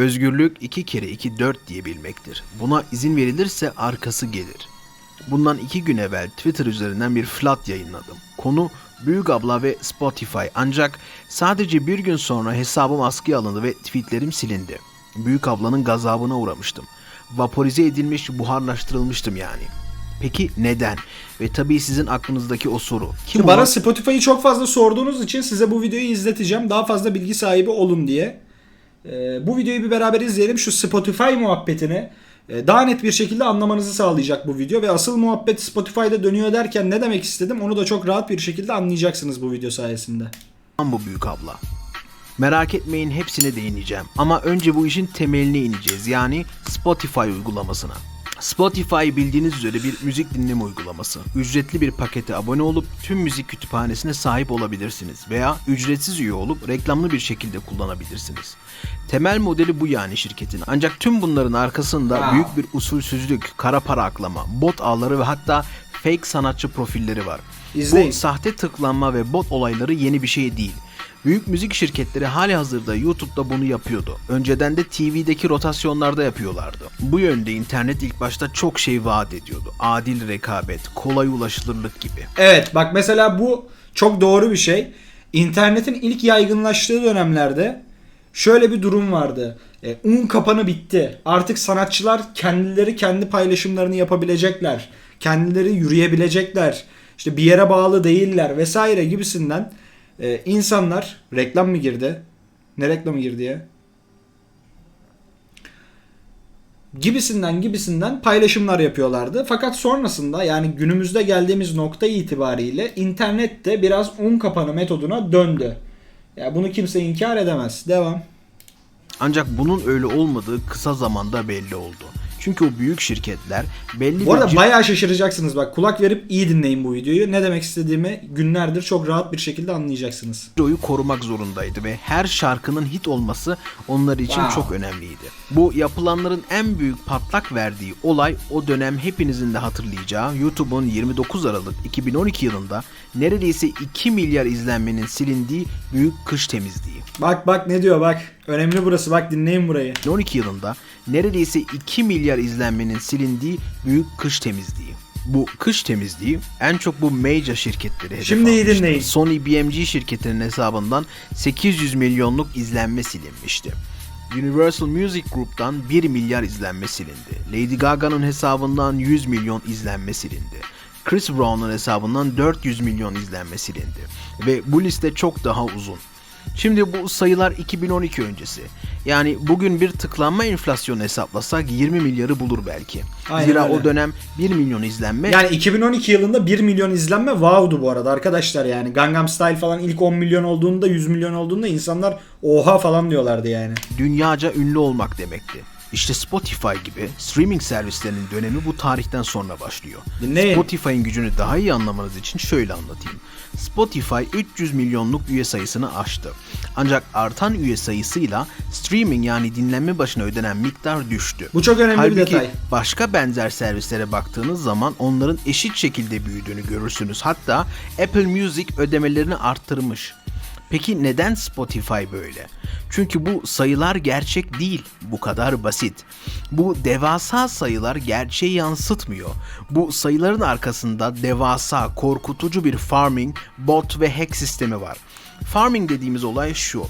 Özgürlük iki kere iki dört diyebilmektir. Buna izin verilirse arkası gelir. Bundan iki gün evvel Twitter üzerinden bir flat yayınladım. Konu Büyük Abla ve Spotify ancak sadece bir gün sonra hesabım askıya alındı ve tweetlerim silindi. Büyük Abla'nın gazabına uğramıştım. Vaporize edilmiş, buharlaştırılmıştım yani. Peki neden? Ve tabii sizin aklınızdaki o soru. Kim bana Spotify'ı çok fazla sorduğunuz için size bu videoyu izleteceğim. Daha fazla bilgi sahibi olun diye. Ee, bu videoyu bir beraber izleyelim. Şu Spotify muhabbetini e, daha net bir şekilde anlamanızı sağlayacak bu video. Ve asıl muhabbet Spotify'da dönüyor derken ne demek istedim onu da çok rahat bir şekilde anlayacaksınız bu video sayesinde. Bu büyük abla. Merak etmeyin hepsine değineceğim. Ama önce bu işin temeline ineceğiz. Yani Spotify uygulamasına. Spotify bildiğiniz üzere bir müzik dinleme uygulaması. Ücretli bir pakete abone olup tüm müzik kütüphanesine sahip olabilirsiniz. Veya ücretsiz üye olup reklamlı bir şekilde kullanabilirsiniz. Temel modeli bu yani şirketin. Ancak tüm bunların arkasında büyük bir usulsüzlük, kara para aklama, bot ağları ve hatta fake sanatçı profilleri var. İzleyin. Bu sahte tıklanma ve bot olayları yeni bir şey değil. Büyük müzik şirketleri hali hazırda YouTube'da bunu yapıyordu. Önceden de TV'deki rotasyonlarda yapıyorlardı. Bu yönde internet ilk başta çok şey vaat ediyordu. Adil rekabet, kolay ulaşılırlık gibi. Evet bak mesela bu çok doğru bir şey. İnternetin ilk yaygınlaştığı dönemlerde şöyle bir durum vardı. E, un kapanı bitti. Artık sanatçılar kendileri kendi paylaşımlarını yapabilecekler. Kendileri yürüyebilecekler. İşte bir yere bağlı değiller vesaire gibisinden e, insanlar reklam mı girdi? Ne reklamı girdi ya? gibisinden gibisinden paylaşımlar yapıyorlardı. Fakat sonrasında yani günümüzde geldiğimiz nokta itibariyle internet de biraz un kapanı metoduna döndü. Ya bunu kimse inkar edemez. Devam. Ancak bunun öyle olmadığı kısa zamanda belli oldu. Çünkü o büyük şirketler belli Bu arada bir bayağı şaşıracaksınız bak kulak verip iyi dinleyin bu videoyu. Ne demek istediğimi günlerdir çok rahat bir şekilde anlayacaksınız. ciroyu korumak zorundaydı ve her şarkının hit olması onlar için Wow. çok önemliydi. Bu yapılanların en büyük patlak verdiği olay o dönem hepinizin de hatırlayacağı YouTube'un 29 Aralık 2012 yılında neredeyse 2 milyar izlenmenin silindiği büyük kış temizliği. Bak bak ne diyor bak. Önemli burası bak dinleyin burayı. 2012 yılında neredeyse 2 milyar izlenmenin silindiği büyük kış temizliği. Bu kış temizliği en çok bu major şirketleri hedef Şimdi almıştı. dinleyin. Sony BMG şirketinin hesabından 800 milyonluk izlenme silinmişti. Universal Music Group'tan 1 milyar izlenme silindi. Lady Gaga'nın hesabından 100 milyon izlenme silindi. Chris Brown'un hesabından 400 milyon izlenme silindi. Ve bu liste çok daha uzun. Şimdi bu sayılar 2012 öncesi. Yani bugün bir tıklanma enflasyonu hesaplasak 20 milyarı bulur belki. Aynen Zira öyle. o dönem 1 milyon izlenme Yani 2012 yılında 1 milyon izlenme wow'du bu arada arkadaşlar yani. Gangnam Style falan ilk 10 milyon olduğunda 100 milyon olduğunda insanlar oha falan diyorlardı yani. dünyaca ünlü olmak demekti. İşte Spotify gibi streaming servislerinin dönemi bu tarihten sonra başlıyor. Dinleyin. Spotify'ın gücünü daha iyi anlamanız için şöyle anlatayım. Spotify 300 milyonluk üye sayısını aştı. Ancak artan üye sayısıyla streaming yani dinlenme başına ödenen miktar düştü. Bu çok önemli bir Halbuki detay. başka benzer servislere baktığınız zaman onların eşit şekilde büyüdüğünü görürsünüz. Hatta Apple Music ödemelerini arttırmış. Peki neden Spotify böyle? Çünkü bu sayılar gerçek değil. Bu kadar basit. Bu devasa sayılar gerçeği yansıtmıyor. Bu sayıların arkasında devasa, korkutucu bir farming, bot ve hack sistemi var. Farming dediğimiz olay şu.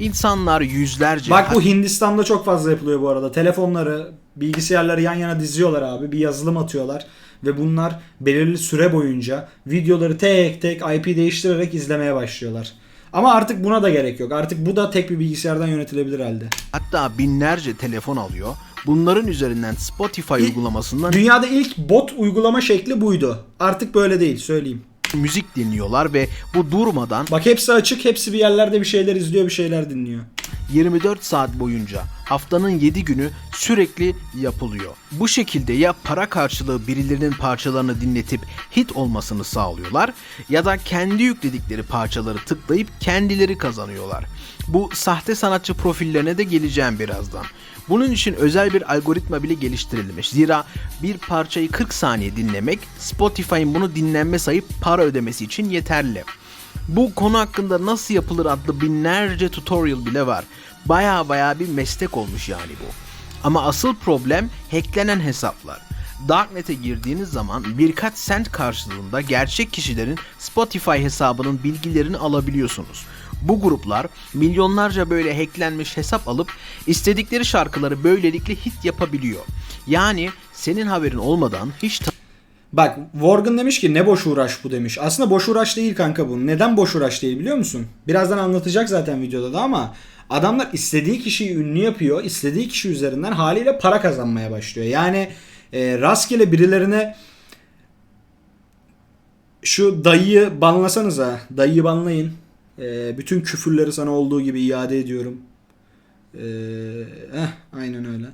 İnsanlar yüzlerce Bak bu Hindistan'da çok fazla yapılıyor bu arada. Telefonları, bilgisayarları yan yana diziyorlar abi. Bir yazılım atıyorlar. Ve bunlar belirli süre boyunca videoları tek tek IP değiştirerek izlemeye başlıyorlar. Ama artık buna da gerek yok. Artık bu da tek bir bilgisayardan yönetilebilir halde. Hatta binlerce telefon alıyor. Bunların üzerinden Spotify uygulamasından Dünyada ilk bot uygulama şekli buydu. Artık böyle değil söyleyeyim. müzik dinliyorlar ve bu durmadan Bak hepsi açık, hepsi bir yerlerde bir şeyler izliyor, bir şeyler dinliyor. 24 saat boyunca haftanın 7 günü sürekli yapılıyor. Bu şekilde ya para karşılığı birilerinin parçalarını dinletip hit olmasını sağlıyorlar ya da kendi yükledikleri parçaları tıklayıp kendileri kazanıyorlar. Bu sahte sanatçı profillerine de geleceğim birazdan. Bunun için özel bir algoritma bile geliştirilmiş. Zira bir parçayı 40 saniye dinlemek Spotify'ın bunu dinlenme sayıp para ödemesi için yeterli. Bu konu hakkında nasıl yapılır adlı binlerce tutorial bile var. Baya baya bir meslek olmuş yani bu. Ama asıl problem hacklenen hesaplar. Darknet'e girdiğiniz zaman birkaç sent karşılığında gerçek kişilerin Spotify hesabının bilgilerini alabiliyorsunuz. Bu gruplar milyonlarca böyle hacklenmiş hesap alıp istedikleri şarkıları böylelikle hit yapabiliyor. Yani senin haberin olmadan hiç Bak Worgen demiş ki ne boş uğraş bu demiş. Aslında boş uğraş değil kanka bu. Neden boş uğraş değil biliyor musun? Birazdan anlatacak zaten videoda da ama adamlar istediği kişiyi ünlü yapıyor. istediği kişi üzerinden haliyle para kazanmaya başlıyor. Yani e, rastgele birilerine şu dayıyı banlasanıza. Dayıyı banlayın. E, bütün küfürleri sana olduğu gibi iade ediyorum. E, eh, aynen öyle.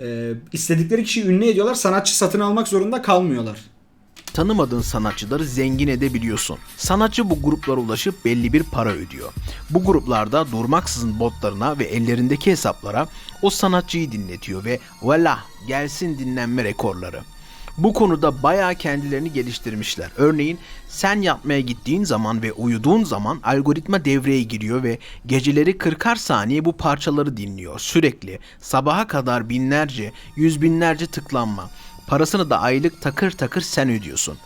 E, istedikleri kişiyi ünlü ediyorlar. Sanatçı satın almak zorunda kalmıyorlar. Tanımadığın sanatçıları zengin edebiliyorsun. Sanatçı bu gruplara ulaşıp belli bir para ödüyor. Bu gruplarda durmaksızın botlarına ve ellerindeki hesaplara o sanatçıyı dinletiyor ve voila gelsin dinlenme rekorları. Bu konuda bayağı kendilerini geliştirmişler. Örneğin sen yatmaya gittiğin zaman ve uyuduğun zaman algoritma devreye giriyor ve geceleri 40'ar saniye bu parçaları dinliyor. Sürekli sabaha kadar binlerce, yüz binlerce tıklanma. Parasını da aylık takır takır sen ödüyorsun.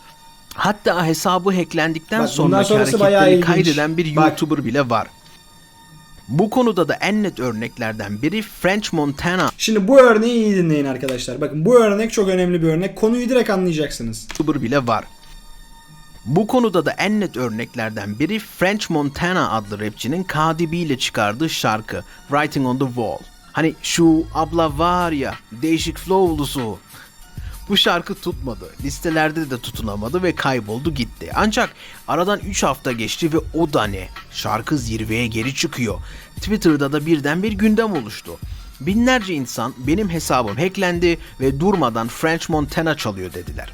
Hatta hesabı hacklendikten Bak, sonraki hareketleri kaydeden bir Bak. YouTuber bile var. Bu konuda da en net örneklerden biri French Montana Şimdi bu örneği iyi dinleyin arkadaşlar. Bakın bu örnek çok önemli bir örnek. Konuyu direkt anlayacaksınız. YouTuber bile var. Bu konuda da en net örneklerden biri French Montana adlı rapçinin Cardi B ile çıkardığı şarkı Writing on the Wall. Hani şu abla var ya değişik flowlusu. Bu şarkı tutmadı. Listelerde de tutunamadı ve kayboldu gitti. Ancak aradan 3 hafta geçti ve o da ne? Şarkı zirveye geri çıkıyor. Twitter'da da birden bir gündem oluştu. Binlerce insan benim hesabım hacklendi ve durmadan French Montana çalıyor dediler.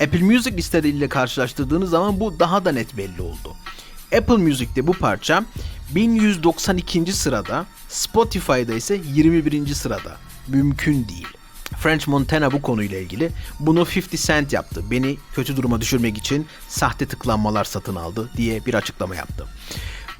Apple Music listeleriyle karşılaştırdığınız zaman bu daha da net belli oldu. Apple Music'te bu parça 1192. sırada, Spotify'da ise 21. sırada. Mümkün değil. French Montana bu konuyla ilgili bunu 50 Cent yaptı. Beni kötü duruma düşürmek için sahte tıklanmalar satın aldı diye bir açıklama yaptı.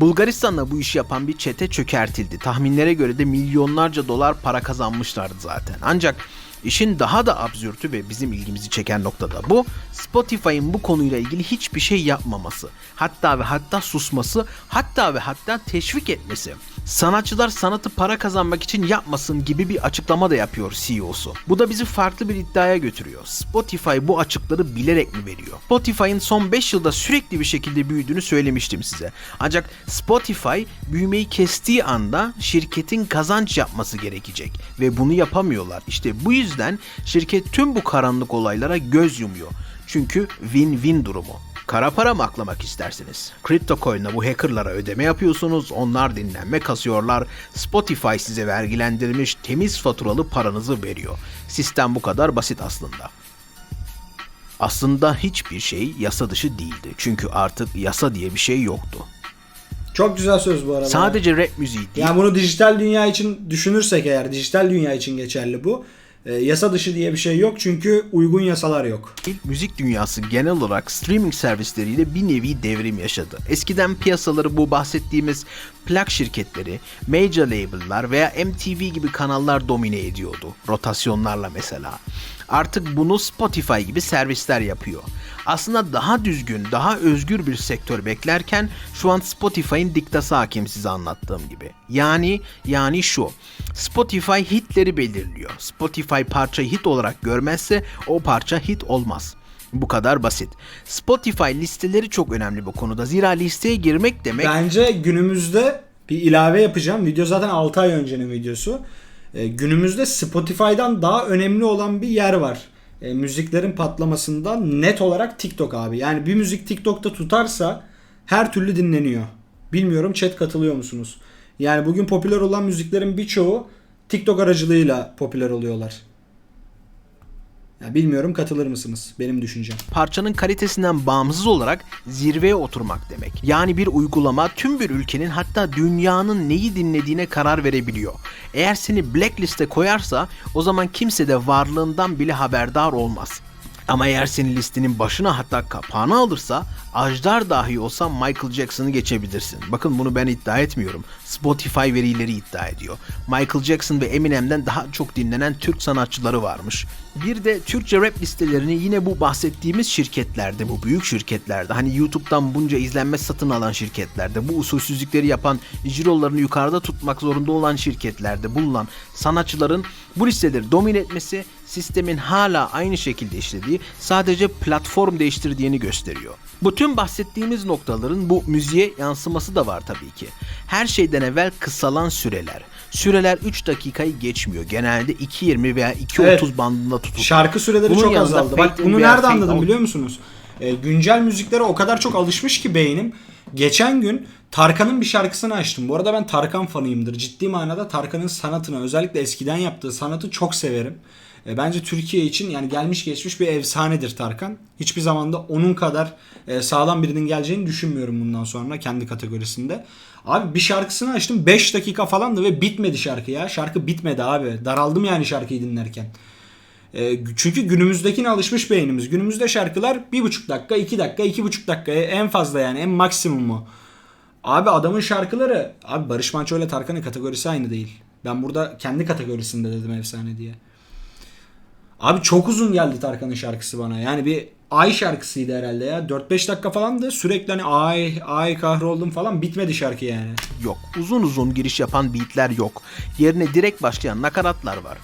Bulgaristan'da bu işi yapan bir çete çökertildi. Tahminlere göre de milyonlarca dolar para kazanmışlardı zaten. Ancak işin daha da absürtü ve bizim ilgimizi çeken nokta da bu. Spotify'ın bu konuyla ilgili hiçbir şey yapmaması. Hatta ve hatta susması, hatta ve hatta teşvik etmesi. Sanatçılar sanatı para kazanmak için yapmasın gibi bir açıklama da yapıyor CEO'su. Bu da bizi farklı bir iddiaya götürüyor. Spotify bu açıkları bilerek mi veriyor? Spotify'ın son 5 yılda sürekli bir şekilde büyüdüğünü söylemiştim size. Ancak Spotify büyümeyi kestiği anda şirketin kazanç yapması gerekecek ve bunu yapamıyorlar. İşte bu yüzden şirket tüm bu karanlık olaylara göz yumuyor. Çünkü win-win durumu. Kara para mı aklamak istersiniz? Crypto coin'le bu hackerlara ödeme yapıyorsunuz, onlar dinlenme kasıyorlar. Spotify size vergilendirilmiş temiz faturalı paranızı veriyor. Sistem bu kadar basit aslında. Aslında hiçbir şey yasa dışı değildi. Çünkü artık yasa diye bir şey yoktu. Çok güzel söz bu arada. Sadece rap müziği değil, Yani bunu dijital dünya için düşünürsek eğer dijital dünya için geçerli bu. E, yasa dışı diye bir şey yok çünkü uygun yasalar yok. müzik dünyası genel olarak streaming servisleriyle bir nevi devrim yaşadı. Eskiden piyasaları bu bahsettiğimiz plak şirketleri, major label'lar veya MTV gibi kanallar domine ediyordu. Rotasyonlarla mesela. Artık bunu Spotify gibi servisler yapıyor. Aslında daha düzgün, daha özgür bir sektör beklerken şu an Spotify'ın diktası hakim size anlattığım gibi. Yani yani şu. Spotify hitleri belirliyor. Spotify parçayı hit olarak görmezse o parça hit olmaz. Bu kadar basit. Spotify listeleri çok önemli bu konuda. Zira listeye girmek demek Bence günümüzde bir ilave yapacağım. Video zaten 6 ay öncenin videosu. E, günümüzde Spotify'dan daha önemli olan bir yer var. E, müziklerin patlamasından net olarak TikTok abi. Yani bir müzik TikTok'ta tutarsa her türlü dinleniyor. Bilmiyorum chat katılıyor musunuz? Yani bugün popüler olan müziklerin birçoğu TikTok aracılığıyla popüler oluyorlar. Ya bilmiyorum katılır mısınız? Benim düşüncem. parçanın kalitesinden bağımsız olarak zirveye oturmak demek. Yani bir uygulama tüm bir ülkenin hatta dünyanın neyi dinlediğine karar verebiliyor. Eğer seni blackliste koyarsa o zaman kimse de varlığından bile haberdar olmaz. Ama eğer senin listenin başına hatta kapağını alırsa ajdar dahi olsa Michael Jackson'ı geçebilirsin. Bakın bunu ben iddia etmiyorum. Spotify verileri iddia ediyor. Michael Jackson ve Eminem'den daha çok dinlenen Türk sanatçıları varmış. Bir de Türkçe rap listelerini yine bu bahsettiğimiz şirketlerde, bu büyük şirketlerde, hani YouTube'dan bunca izlenme satın alan şirketlerde, bu usulsüzlükleri yapan, cirolarını yukarıda tutmak zorunda olan şirketlerde bulunan sanatçıların bu listeleri domine etmesi sistemin hala aynı şekilde işlediği, sadece platform değiştirdiğini gösteriyor. Bu tüm bahsettiğimiz noktaların bu müziğe yansıması da var tabii ki. Her şeyden evvel kısalan süreler. Süreler 3 dakikayı geçmiyor. Genelde 2.20 veya 2.30 Evet. bandında tutuluyor. Şarkı süreleri Bunun çok azaldı. Bak bunu nerede anladım biliyor musunuz? Ee, güncel müziklere o kadar çok alışmış ki beynim. Geçen gün Tarkan'ın bir şarkısını açtım. Bu arada ben Tarkan fanıyımdır. Ciddi manada Tarkan'ın sanatını özellikle eskiden yaptığı sanatı çok severim. E, bence Türkiye için yani gelmiş geçmiş bir efsanedir Tarkan. Hiçbir zamanda onun kadar e, sağlam birinin geleceğini düşünmüyorum bundan sonra kendi kategorisinde. Abi bir şarkısını açtım 5 dakika falandı ve bitmedi şarkı ya. Şarkı bitmedi abi. Daraldım yani şarkıyı dinlerken. E, çünkü günümüzdekine alışmış beynimiz. Günümüzde şarkılar bir buçuk dakika, iki dakika, iki buçuk dakika en fazla yani en maksimumu. Abi adamın şarkıları, abi Barış Manço ile Tarkan'ın kategorisi aynı değil. Ben burada kendi kategorisinde dedim efsane diye. Abi çok uzun geldi Tarkan'ın şarkısı bana. Yani bir ay şarkısıydı herhalde ya. 4-5 dakika falan da sürekli hani ay ay kahroldum falan bitmedi şarkı yani. yok. Uzun uzun giriş yapan beatler yok. Yerine direkt başlayan nakaratlar var.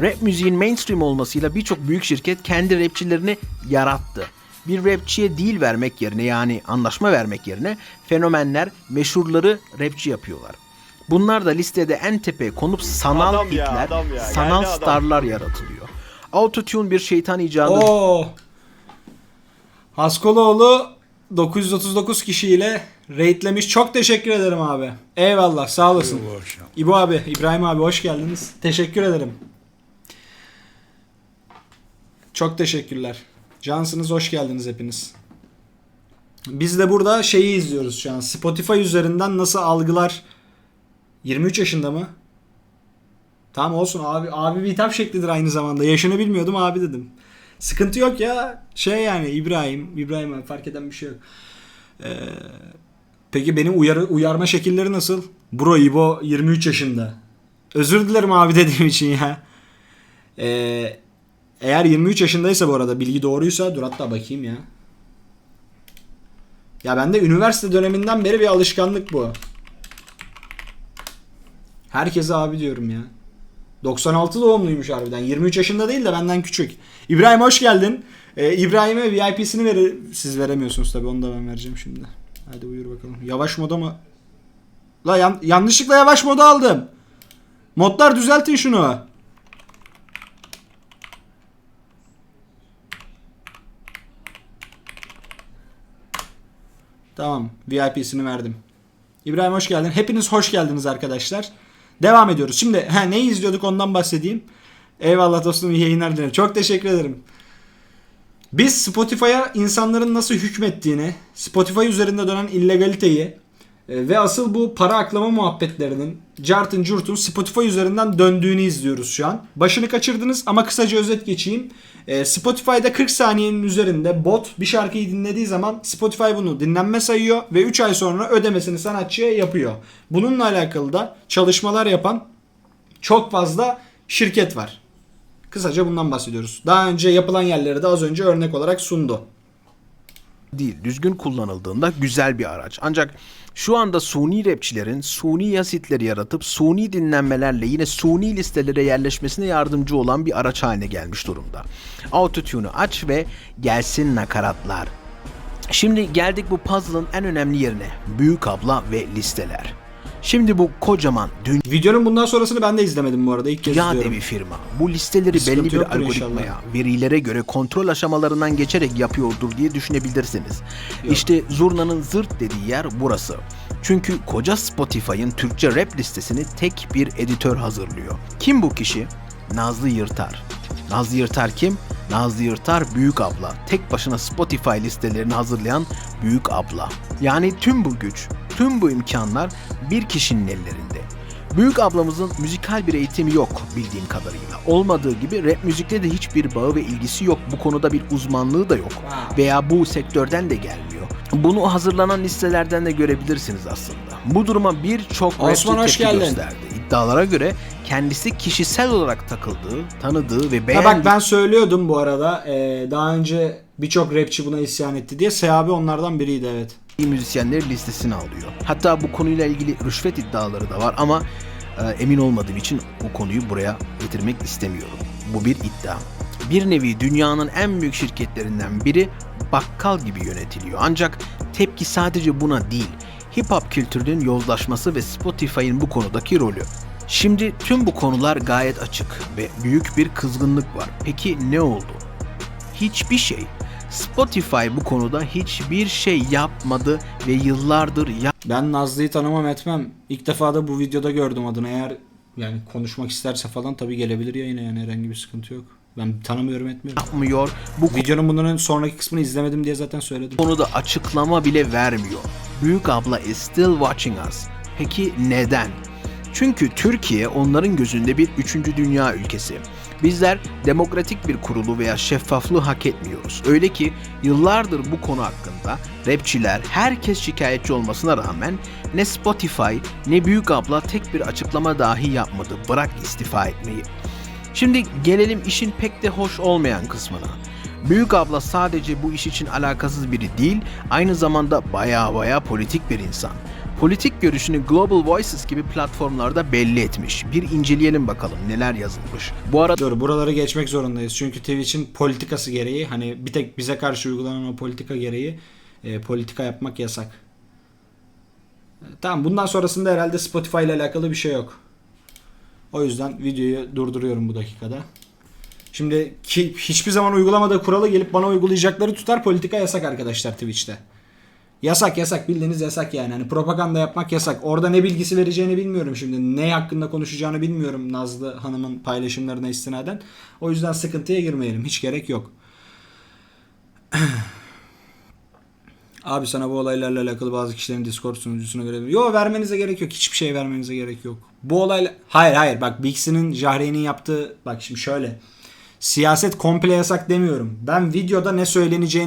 Rap müziğin mainstream olmasıyla birçok büyük şirket kendi rapçilerini yarattı. Bir rapçiye değil vermek yerine yani anlaşma vermek yerine fenomenler meşhurları rapçi yapıyorlar. Bunlar da listede en tepeye konup sanal Adam ya, hitler, adam ya. sanal starlar yaratılıyor. Autotune bir şeytan icadı Oo. Haskoloğlu 939 kişiyle raidlemiş. Çok teşekkür ederim abi. Eyvallah sağ olasın. İbo abi, İbrahim abi hoş geldiniz. Teşekkür ederim. Çok teşekkürler. Cansınız hoş geldiniz hepiniz. Biz de burada şeyi izliyoruz şu an. Spotify üzerinden nasıl algılar 23 yaşında mı? Tamam olsun abi. Abi bir hitap şeklidir aynı zamanda. Yaşını bilmiyordum abi dedim. Sıkıntı yok ya. Şey yani İbrahim. İbrahim abi fark eden bir şey yok. Ee, peki benim uyarı, uyarma şekilleri nasıl? Bro İbo 23 yaşında. Özür dilerim abi dediğim için ya. Ee, eğer 23 yaşındaysa bu arada bilgi doğruysa dur hatta bakayım ya. Ya bende üniversite döneminden beri bir alışkanlık bu. Herkese abi diyorum ya. 96 doğumluymuş harbiden. 23 yaşında değil de benden küçük. İbrahim hoş geldin. Ee, İbrahim'e VIP'sini verir. Siz veremiyorsunuz tabii onu da ben vereceğim şimdi. Hadi buyur bakalım. Yavaş moda mı? La yan- yanlışlıkla yavaş moda aldım. Modlar düzeltin şunu. Tamam. VIP'sini verdim. İbrahim hoş geldin. Hepiniz hoş geldiniz arkadaşlar. Devam ediyoruz. Şimdi ha, neyi izliyorduk ondan bahsedeyim. Eyvallah dostum iyi yayınlar dilerim. Çok teşekkür ederim. Biz Spotify'a insanların nasıl hükmettiğini, Spotify üzerinde dönen illegaliteyi ve asıl bu para aklama muhabbetlerinin cartın curtun Spotify üzerinden döndüğünü izliyoruz şu an. Başını kaçırdınız ama kısaca özet geçeyim. E, Spotify'da 40 saniyenin üzerinde bot bir şarkıyı dinlediği zaman Spotify bunu dinlenme sayıyor ve 3 ay sonra ödemesini sanatçıya yapıyor. Bununla alakalı da çalışmalar yapan çok fazla şirket var. Kısaca bundan bahsediyoruz. Daha önce yapılan yerleri de az önce örnek olarak sundu. değil. Düzgün kullanıldığında güzel bir araç. Ancak şu anda suni rapçilerin suni yazitleri yaratıp suni dinlenmelerle yine suni listelere yerleşmesine yardımcı olan bir araç haline gelmiş durumda. Autotune'u aç ve gelsin nakaratlar. Şimdi geldik bu puzzle'ın en önemli yerine. Büyük abla ve listeler. Şimdi bu kocaman dünya Videonun bundan sonrasını ben de izlemedim bu arada. İlk kez ya izliyorum. devi firma bu listeleri Sıkıntı belli bir yoktur algoritmaya, inşallah. verilere göre kontrol aşamalarından geçerek yapıyordur diye düşünebilirsiniz. İşte zurnanın zırt dediği yer burası. Çünkü koca Spotify'ın Türkçe rap listesini tek bir editör hazırlıyor. Kim bu kişi? Nazlı Yırtar. Nazlı Yırtar kim? Nazlı Yırtar büyük abla. Tek başına Spotify listelerini hazırlayan büyük abla. Yani tüm bu güç, tüm bu imkanlar bir kişinin ellerinde. Büyük ablamızın müzikal bir eğitimi yok bildiğim kadarıyla. Olmadığı gibi rap müzikle de hiçbir bağı ve ilgisi yok. Bu konuda bir uzmanlığı da yok. Veya bu sektörden de gelmiyor. Bunu hazırlanan listelerden de görebilirsiniz aslında. Bu duruma birçok rapçi tepki geldin. gösterdi. İddialara göre kendisi kişisel olarak takıldığı, tanıdığı ve Ha beğendiği bak ben söylüyordum bu arada. Ee, daha önce birçok rapçi buna isyan etti diye. Seabi onlardan biriydi evet. Müzisyenleri listesine alıyor. Hatta bu konuyla ilgili rüşvet iddiaları da var ama e, emin olmadığım için o konuyu buraya getirmek istemiyorum. Bu bir iddia. Bir nevi dünyanın en büyük şirketlerinden biri bakkal gibi yönetiliyor. Ancak tepki sadece buna değil. Hip hop kültürünün yozlaşması ve Spotify'ın bu konudaki rolü. Şimdi tüm bu konular gayet açık ve büyük bir kızgınlık var. Peki ne oldu? Hiçbir şey. Spotify bu konuda hiçbir şey yapmadı ve yıllardır Ben Nazlı'yı tanımam etmem. İlk defa da bu videoda gördüm adını. Eğer yani konuşmak isterse falan tabii gelebilir yayına yani herhangi bir sıkıntı yok. Ben tanımıyorum etmiyorum. yapmıyor. Bu Videonun bunların sonraki kısmını izlemedim diye zaten söyledim. konuda açıklama bile vermiyor. Büyük abla is still watching us. Peki neden? Çünkü Türkiye onların gözünde bir üçüncü dünya ülkesi. Bizler demokratik bir kurulu veya şeffaflığı hak etmiyoruz. Öyle ki yıllardır bu konu hakkında rapçiler herkes şikayetçi olmasına rağmen ne Spotify ne Büyük Abla tek bir açıklama dahi yapmadı. Bırak istifa etmeyi. Şimdi gelelim işin pek de hoş olmayan kısmına. Büyük abla sadece bu iş için alakasız biri değil, aynı zamanda baya baya politik bir insan. Politik görüşünü Global Voices gibi platformlarda belli etmiş. Bir inceleyelim bakalım neler yazılmış. Bu arada Dur buraları geçmek zorundayız. Çünkü Twitch'in politikası gereği hani bir tek bize karşı uygulanan o politika gereği e, politika yapmak yasak. Tamam bundan sonrasında herhalde Spotify ile alakalı bir şey yok. O yüzden videoyu durduruyorum bu dakikada. Şimdi ki hiçbir zaman uygulamadığı kuralı gelip bana uygulayacakları tutar politika yasak arkadaşlar Twitch'te. Yasak yasak bildiğiniz yasak yani. Hani propaganda yapmak yasak. Orada ne bilgisi vereceğini bilmiyorum şimdi. Ne hakkında konuşacağını bilmiyorum Nazlı Hanım'ın paylaşımlarına istinaden. O yüzden sıkıntıya girmeyelim. Hiç gerek yok. Abi sana bu olaylarla alakalı bazı kişilerin Discord sunucusuna göre... Yo vermenize gerek yok. Hiçbir şey vermenize gerek yok. Bu olayla... Hayır hayır bak Bixi'nin Jahreyn'in yaptığı... Bak şimdi şöyle. Siyaset komple yasak demiyorum. Ben videoda ne söyleneceğini